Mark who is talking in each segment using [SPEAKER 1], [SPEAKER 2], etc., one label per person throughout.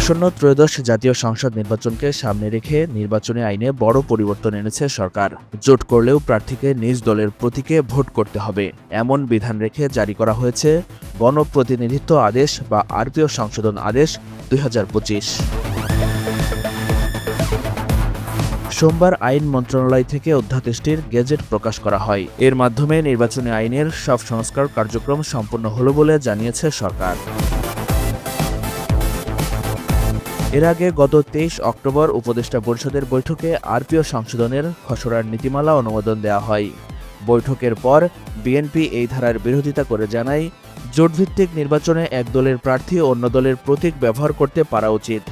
[SPEAKER 1] আসন্ন ত্রয়োদশ জাতীয় সংসদ নির্বাচনকে সামনে রেখে নির্বাচনী আইনে বড় পরিবর্তন এনেছে সরকার। জোট করলেও প্রার্থীকে নিজ দলের প্রতীকে ভোট করতে হবে। এমন বিধান রেখে জারি করা হয়েছে গণপ্রতিনিধিত্ব আদেশ বা আরপিও সংশোধন আদেশ দুই হাজার পঁচিশ। সোমবার আইন মন্ত্রণালয় থেকে অধ্যাদেশটির গেজেট প্রকাশ করা হয়। এর মাধ্যমে নির্বাচনী আইনের সব সংস্কার কার্যক্রম সম্পন্ন হল বলে জানিয়েছে সরকার। এর আগে গত তেইশ অক্টোবর উপদেষ্টা পরিষদের বৈঠকে আরপিও সংশোধনের খসড়ার নীতিমালা অনুমোদন দেওয়া হয়। বৈঠকের পর বিএনপি এই ধারার বিরোধিতা করে জানায়, জোটভিত্তিক নির্বাচনে এক দলের প্রার্থী অন্য দলের প্রতীক ব্যবহার করতে পারা উচিত।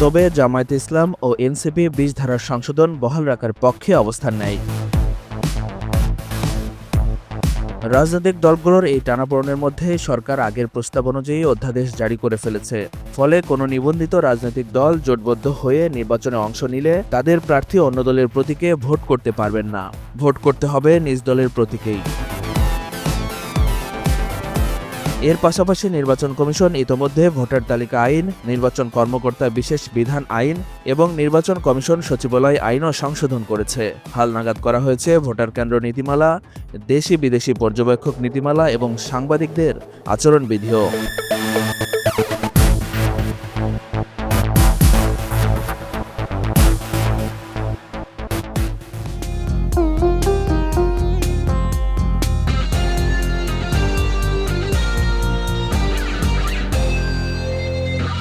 [SPEAKER 1] তবে জামায়াতে ইসলাম ও এনসিপি বিশ ধারার সংশোধন বহাল রাখার পক্ষে অবস্থান নেয়। রাজনৈতিক দলগুলোর এই টানাপোড়নের মধ্যে সরকার আগের প্রস্তাব অনুযায়ী অধ্যাদেশ জারি করে ফেলেছে। ফলে কোনো নিবন্ধিত রাজনৈতিক দল জোটবদ্ধ হয়ে নির্বাচনে অংশ নিলে তাদের প্রার্থী অন্য দলের প্রতীকে ভোট করতে পারবেন না। ভোট করতে হবে নিজ দলের প্রতীকেই। এর পাশাপাশি নির্বাচন কমিশন ইতোমধ্যে ভোটার তালিকা আইন, নির্বাচন কর্মকর্তা বিশেষ বিধান আইন এবং নির্বাচন কমিশন সচিবালয় আইনও সংশোধন করেছে। হাল নাগাদ করা হয়েছে ভোটার কেন্দ্র নীতিমালা, দেশি বিদেশি পর্যবেক্ষক নীতিমালা এবং সাংবাদিকদের আচরণবিধিও।